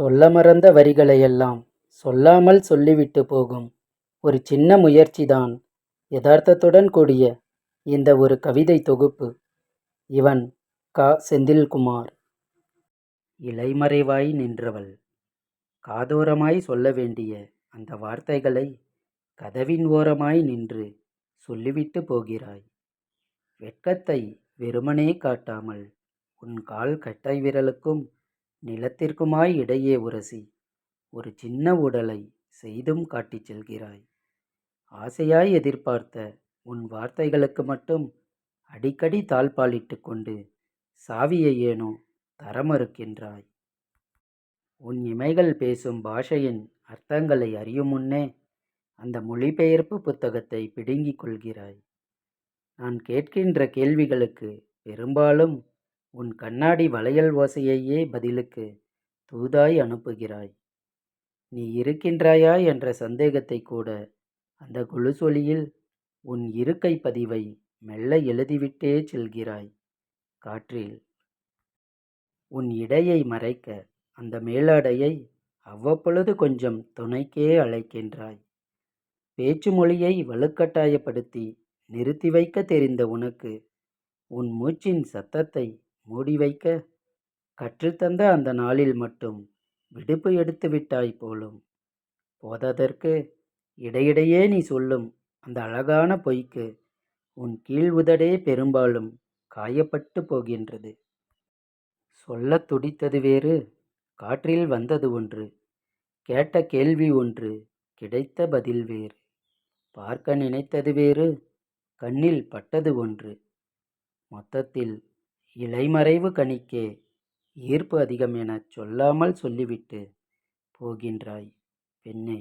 சொல்ல மறந்த வரிகளையெல்லாம் சொல்லாமல் சொல்லிவிட்டு போகும் ஒரு சின்ன முயற்சிதான் யதார்த்தத்துடன் கூடிய இந்த ஒரு கவிதை தொகுப்பு. இவன் க. செந்தில்குமார். இலைமறைவாய் நின்றவள் காதோரமாய் சொல்ல வேண்டிய அந்த வார்த்தைகளை கதவின் ஓரமாய் நின்று சொல்லிவிட்டு போகிறாய். வெட்கத்தை வெறுமனே காட்டாமல் உன் கால் கட்டை விரலுக்கும் நிலத்திற்குமாய் இடையே உரசி ஒரு சின்ன உடலை செய்தும் காட்டிச் செல்கிறாய். ஆசையாய் எதிர்பார்த்த உன் வார்த்தைகளுக்கு மட்டும் அடிக்கடி தாழ்பாலிட்டு கொண்டு சாவியை ஏனோ தர மறுக்கின்றாய். உன் இமைகள் பேசும் பாஷையின் அர்த்தங்களை அறியும் முன்னே அந்த மொழிபெயர்ப்பு புத்தகத்தை பிடுங்கிக் கொள்கிறாய். நான் கேட்கின்ற கேள்விகளுக்கு பெரும்பாலும் உன் கண்ணாடி வளையல் ஓசையையே பதிலுக்கு தூதாய் அனுப்புகிறாய். நீ இருக்கின்றாயா என்ற சந்தேகத்தைக் கூட அந்த கொலுசொலியில் உன் இருக்கைப் பதிவை மெல்ல எழுதிவிட்டே செல்கிறாய் காற்றில். உன் இடையை மறைக்க அந்த மேலாடையை அவ்வப்பொழுது கொஞ்சம் துணைக்கே அழைக்கின்றாய். பேச்சு மொழியை வலுக்கட்டாயப்படுத்தி நிறுத்தி வைக்கத் தெரிந்த உனக்கு உன் மூச்சின் சத்தத்தை மூடி வைக்க கற்றுத்தந்த அந்த நாளில் மட்டும் விடுப்பு எடுத்து விட்டாய் போலும். போதாதற்கு இடையிடையே நீ சொல்லும் அந்த அழகான பொய்க்கு உன் கீழ் உதடே பெரும்பாலும் காயப்பட்டுப் போகின்றது. சொல்லத் துடித்தது வேறு காற்றில் வந்தது ஒன்று கேட்ட கேள்வி ஒன்று கிடைத்த பதில் வேறு. பார்க்க நினைத்தது வேறு கண்ணில் பட்டது ஒன்று. மொத்தத்தில் இலைமறைவு கனிக்கே ஈர்ப்பு அதிகம் எனச் சொல்லாமல் சொல்லிவிட்டு போகின்றாய் பெண்ணே.